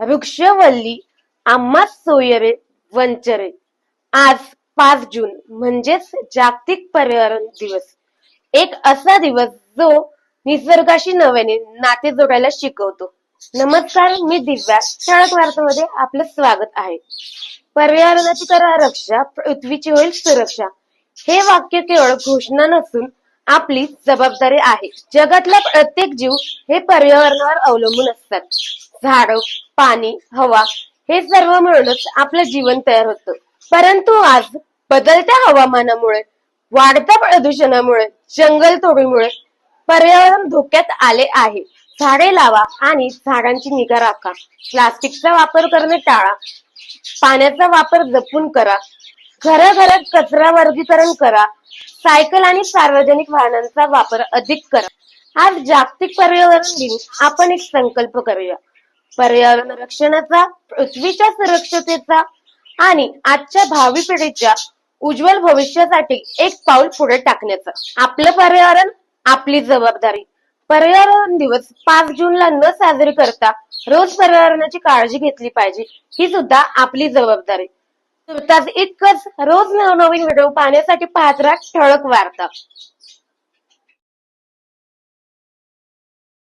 वृक्षवल्ली आम्हा सोयरे वंचरे. आज पाच जून म्हणजेच जागतिक पर्यावरण दिवस. एक असा दिवस जो निसर्गाशी नव्याने नाते जोडायला शिकवतो. नमस्कार मी दिव्या ठळक वार्तामध्ये आपलं स्वागत आहे. पर्यावरणाची करा रक्षा पृथ्वीची होईल सुरक्षा. हे वाक्य केवळ घोषणा नसून आपली जबाबदारी आहे. जगातला प्रत्येक जीव हे पर्यावरणावर अवलंबून असतात. झाड पाणी हवा हे सर्व मिळूनच आपलं जीवन तयार होतं. परंतु आज बदलत्या हवामानामुळे वाढत्या प्रदूषणामुळे जंगल तोडीमुळे पर्यावरण धोक्यात आले आहे. झाडे लावा आणि झाडांची निगा राखा. प्लास्टिकचा वापर करणे टाळा. पाण्याचा वापर जपून करा. घराघरात कचरा वर्गीकरण करा. सायकल आणि सार्वजनिक वाहनांचा वापर अधिक करा. आज जागतिक पर्यावरण दिन. आपण एक संकल्प करूया. पर्यावरण रक्षणाचा पृथ्वीच्या सुरक्षतेचा आणि आजच्या भावी पिढीच्या उज्ज्वल भविष्यासाठी एक पाऊल पुढे टाकण्याचा. आपलं पर्यावरण आपली जबाबदारी. पर्यावरण दिवस पाच जूनला न साजरी करता रोज पर्यावरणाची काळजी घेतली पाहिजे ही सुद्धा आपली जबाबदारी. तुर्तास इतकंच रोज नवनवीन व्हिडिओ पाहण्यासाठी पाहत राहा ठळक वार्ता.